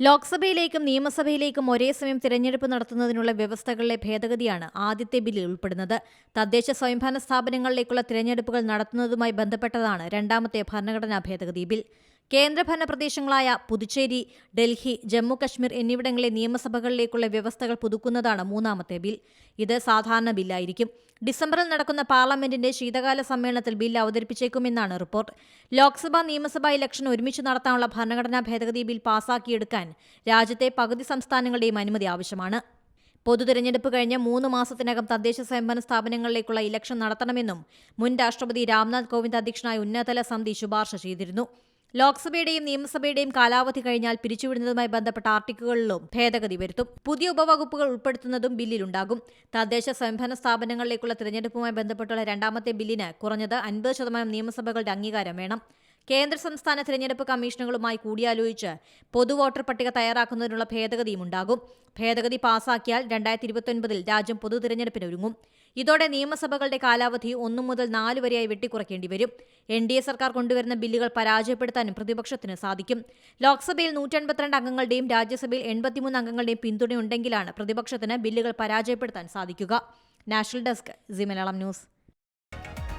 ലോക്സഭയിലേക്കും നിയമസഭയിലേക്കും ഒരേ സമയം തിരഞ്ഞെടുപ്പ് നടത്തുന്നതിനുള്ള വ്യവസ്ഥകളിലെ ഭേദഗതിയാണ് ആദ്യത്തെ ബില്ലിൽ ഉൾപ്പെടുന്നത്. തദ്ദേശ സ്വയംഭരണ സ്ഥാപനങ്ങളിലേക്കുള്ള തിരഞ്ഞെടുപ്പുകൾ നടത്തുന്നതുമായി ബന്ധപ്പെട്ടതാണ് രണ്ടാമത്തെ ഭരണഘടനാ ഭേദഗതി ബിൽ. കേന്ദ്രഭരണ പ്രദേശങ്ങളായ പുതുച്ചേരി ഡൽഹി ജമ്മു കശ്മീർ എന്നിവിടങ്ങളിലെ നിയമസഭകളിലേക്കുള്ള വ്യവസ്ഥകൾ പുതുക്കുന്നതാണ് മൂന്നാമത്തെ ബിൽ. ഇത് സാധാരണ ബില്ലായിരിക്കും. ഡിസംബറിൽ നടക്കുന്ന പാർലമെന്റിന്റെ ശീതകാല സമ്മേളനത്തിൽ ബിൽ അവതരിപ്പിച്ചേക്കുമെന്നാണ് റിപ്പോർട്ട്. ലോക്സഭാ നിയമസഭാ ഇലക്ഷൻ ഒരുമിച്ച് നടത്താനുള്ള ഭരണഘടനാ ഭേദഗതി ബിൽ പാസാക്കിയെടുക്കാൻ രാജ്യത്തെ പകുതി സംസ്ഥാനങ്ങളുടെയും അനുമതി ആവശ്യമാണ്. പൊതു തിരഞ്ഞെടുപ്പ് കഴിഞ്ഞ് മൂന്ന് മാസത്തിനകം തദ്ദേശ സ്വയംഭരണ സ്ഥാപനങ്ങളിലേക്കുള്ള ഇലക്ഷൻ നടത്തണമെന്നും മുൻ രാഷ്ട്രപതി രാംനാഥ് കോവിന്ദ് അധ്യക്ഷനായ ഉന്നതതല സമിതി ശുപാർശ ചെയ്തിരുന്നു. ലോക്സഭയുടെയും നിയമസഭയുടെയും കാലാവധി കഴിഞ്ഞാൽ പിരിച്ചുവിടുന്നതുമായി ബന്ധപ്പെട്ട ആർട്ടിക്കിളുകളിലും ഭേദഗതി വരുത്തും. പുതിയ ഉപവകുപ്പുകൾ ഉൾപ്പെടുത്തുന്നതും ബില്ലിലുണ്ടാകും. തദ്ദേശ സ്വയംഭരണ സ്ഥാപനങ്ങളിലേക്കുള്ള തിരഞ്ഞെടുപ്പുമായി ബന്ധപ്പെട്ടുള്ള രണ്ടാമത്തെ ബില്ലിന് കുറഞ്ഞത് അൻപത് ശതമാനം നിയമസഭകളുടെ അംഗീകാരം വേണം. കേന്ദ്ര സംസ്ഥാന തിരഞ്ഞെടുപ്പ് കമ്മീഷനുകളുമായി കൂടിയാലോചിച്ച് പൊതു വോട്ടർ പട്ടിക തയ്യാറാക്കുന്നതിനുള്ള ഭേദഗതിയും ഉണ്ടാകും. ഭേദഗതി പാസാക്കിയാൽ രണ്ടായിരത്തി ഇരുപത്തൊൻപതിൽ രാജ്യം പൊതു തിരഞ്ഞെടുപ്പിന് ഒരുങ്ങും ഇതോടെ നിയമസഭകളുടെ കാലാവധി ഒന്നു മുതൽ നാല് വരെയായി വെട്ടിക്കുറയ്ക്കേണ്ടി വരും. എൻ ഡി എ സർക്കാർ കൊണ്ടുവരുന്ന ബില്ലുകൾ പരാജയപ്പെടുത്താനും പ്രതിപക്ഷത്തിന് സാധിക്കും. ലോക്സഭയിൽ നൂറ്റൻപത്തിരണ്ട് അംഗങ്ങളുടെയും രാജ്യസഭയിൽ എൺപത്തിമൂന്ന് അംഗങ്ങളുടെയും പിന്തുണയുണ്ടെങ്കിലാണ് പ്രതിപക്ഷത്തിന് ബില്ലുകൾ പരാജയപ്പെടുത്താൻ സാധിക്കുക. National desk Zee Malayalam news.